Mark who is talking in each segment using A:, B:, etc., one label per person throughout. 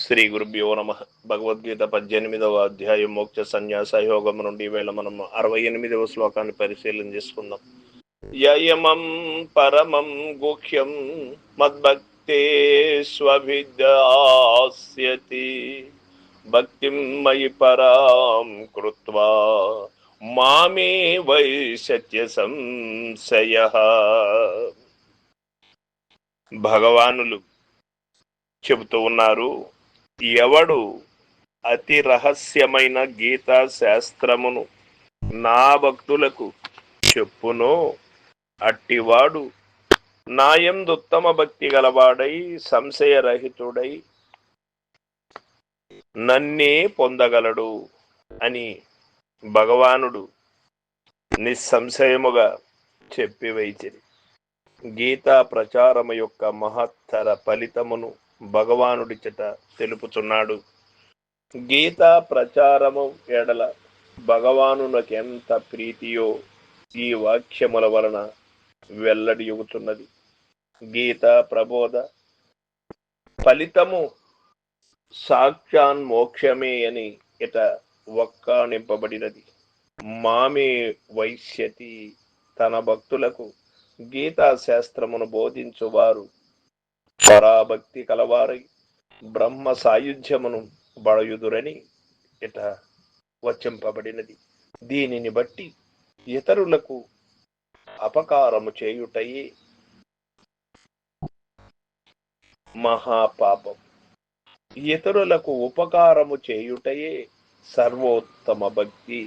A: శ్రీ గురుభ్యో నమ. భగవద్గీత పద్దెనిమిదవ అధ్యాయం మోక్ష సన్యాస యోగం నుండి వేళ మనం అరవై ఎనిమిదవ శ్లోకాన్ని పరిశీలన చేసుకుందాం. యయమం పరమం గుహ్యం మద్భక్తే స్వభిద్యాస్యతి భక్తిం మయి పరాం కృత్వా మామే వై సత్య సంశయ. భగవానులు చెబుతూ ఉన్నారు ఎవడు అతి రహస్యమైన గీతా శాస్త్రమును నా భక్తులకు చెప్పునో అట్టివాడు నాయందుత్తమ భక్తి గలవాడై సంశయరహితుడై నన్నే పొందగలడు అని భగవానుడు నిస్సంశయముగా చెప్పివైచిరి. గీతా ప్రచారము యొక్క మహత్తర ఫలితమును భగవానుడి చెట తెలుపుచున్నాడు. గీతా ప్రచారము ఎడల భగవానునకు ఎంత ప్రీతియో ఈ వాక్యముల వలన వెల్లడియుగుతున్నది గీతా ప్రబోధ ఫలితము సాక్షాన్ మోక్షమే అని ఇట ఒక్కానింపబడినది మామే వైశ్యతి తన భక్తులకు గీతా శాస్త్రమును బోధించువారు పరాభక్తి కలవారై బ్రహ్మ సాయుధ్యమును బడయుదురని ఇట వచింపబడినది. దీనిని బట్టి ఇతరులకు అపకారము చేయుటయే మహాపాపం. ఇతరులకు ఉపకారము చేయుటయే సర్వోత్తమ భక్తి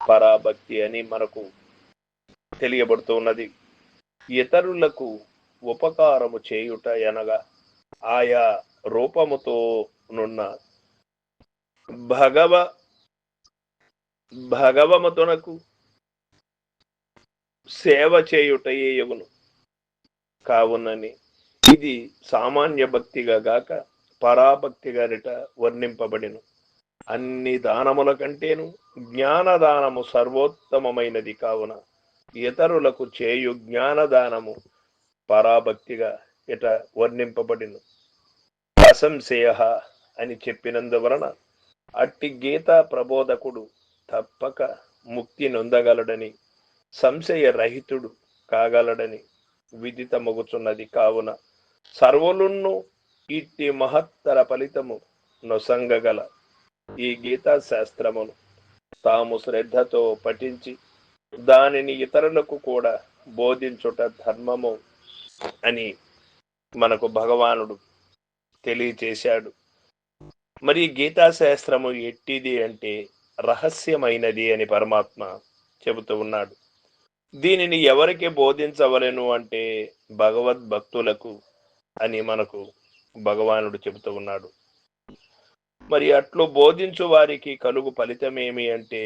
A: పరాభక్తి అని మనకు తెలియబడుతున్నది. ఇతరులకు ఉపకారము చేయుట అనగా ఆయా రూపముతో నున్న భగవ భగవమతునకు సేవ చేయుటయే యగును. కావునని ఇది సామాన్య భక్తిగా గాక పరాభక్తి గారిట వర్ణింపబడిను. అన్ని దానముల కంటేను జ్ఞానదానము సర్వోత్తమమైనది. కావున ఇతరులకు చేయు జ్ఞానదానము పరాభక్తిగా ఇట వర్ణింపబడిను? అసంశయ అని చెప్పినందువలన అట్టి గీతా ప్రబోధకుడు తప్పక ముక్తి నొందగలడని సంశయ రహితుడు కాగలడని విదితమగుచున్నది కావున సర్వలున్ను ఇట్టి మహత్తర ఫలితము నొసంగగల ఈ గీతా శాస్త్రమును తాము శ్రద్ధతో పఠించి దానిని ఇతరులకు కూడా బోధించుట ధర్మము అని మనకు భగవానుడు తెలియచేశాడు. మరి గీతా శాస్త్రము ఎట్టిది అంటే రహస్యమైనది అని పరమాత్మ చెబుతూ ఉన్నాడు. దీనిని ఎవరికి బోధించవలెను అంటే భగవద్భక్తులకు అని మనకు భగవానుడు చెబుతూ ఉన్నాడు. మరి అట్లు బోధించు వారికి కలుగు ఫలితమేమి అంటే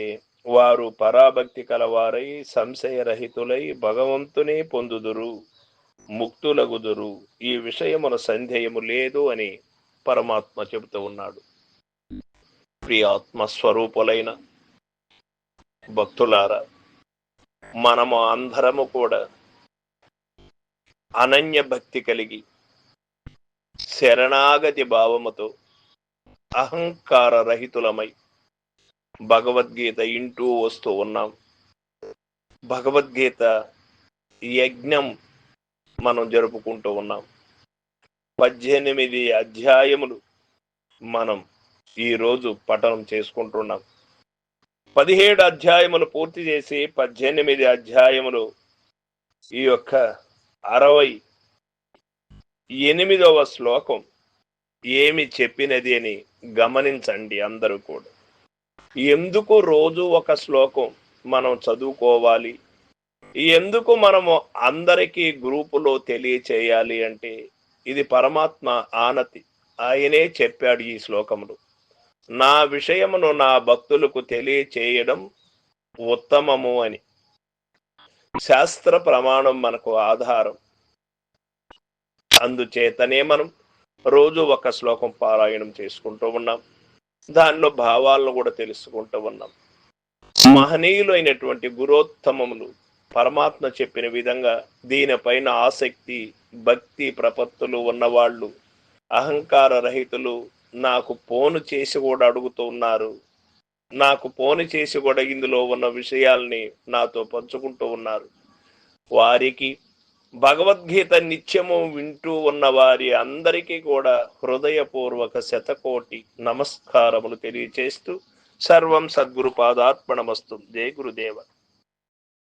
A: వారు పరాభక్తి కలవారై సంశయరహితులై భగవంతునే పొందుదురు. ముక్తులగుదురు. ఈ విషయమున సందేహము లేదు అని పరమాత్మ చెబుతూ ఉన్నాడు. ప్రియాత్మ స్వరూపులైన భక్తులారా మనము అందరము కూడా అనన్య భక్తి కలిగి శరణాగతి భావముతో అహంకార రహితులమై భగవద్గీత ఇంటూ వస్తూ ఉన్నాం. భగవద్గీత యజ్ఞం మనం జరుపుకుంటూ ఉన్నాం. పద్దెనిమిది అధ్యాయములు మనం ఈరోజు పఠనం చేసుకుంటున్నాం. పదిహేడు అధ్యాయములు పూర్తి చేసి పద్దెనిమిది అధ్యాయములు ఈ యొక్క అరవై ఎనిమిదవ శ్లోకం ఏమి చెప్పినది అని గమనించండి అందరూ కూడా. ఎందుకు రోజు ఒక శ్లోకం మనం చదువుకోవాలి? ఎందుకు మనము అందరికీ గ్రూపులో తెలియచేయాలి అంటే ఇది పరమాత్మ ఆనతి. ఆయనే చెప్పాడు ఈ శ్లోకములు. నా విషయమును నా భక్తులకు తెలియచేయడం ఉత్తమము అని. శాస్త్ర ప్రమాణం మనకు ఆధారం. అందుచేతనే మనం రోజు ఒక శ్లోకం పారాయణం చేసుకుంటూ ఉన్నాం. దానిలో భావాలను కూడా తెలుసుకుంటూ ఉన్నాం. మహనీయులైనటువంటి గురోత్తమములు పరమాత్మ చెప్పిన విధంగా దీనిపైన ఆసక్తి భక్తి ప్రపత్తులు ఉన్నవాళ్ళు అహంకార రహితులు నాకు ఫోను చేసి కూడా అడుగుతూ ఉన్నారు. నాకు ఫోను చేసి కూడా ఇందులో ఉన్న విషయాల్ని నాతో పంచుకుంటూ ఉన్నారు. వారికి భగవద్గీత నిత్యము వింటూ ఉన్న వారి అందరికీ కూడా హృదయపూర్వక శతకోటి నమస్కారములు తెలియచేస్తూ సర్వం సద్గురు పాదార్పణమస్తు జయ గురుదేవ.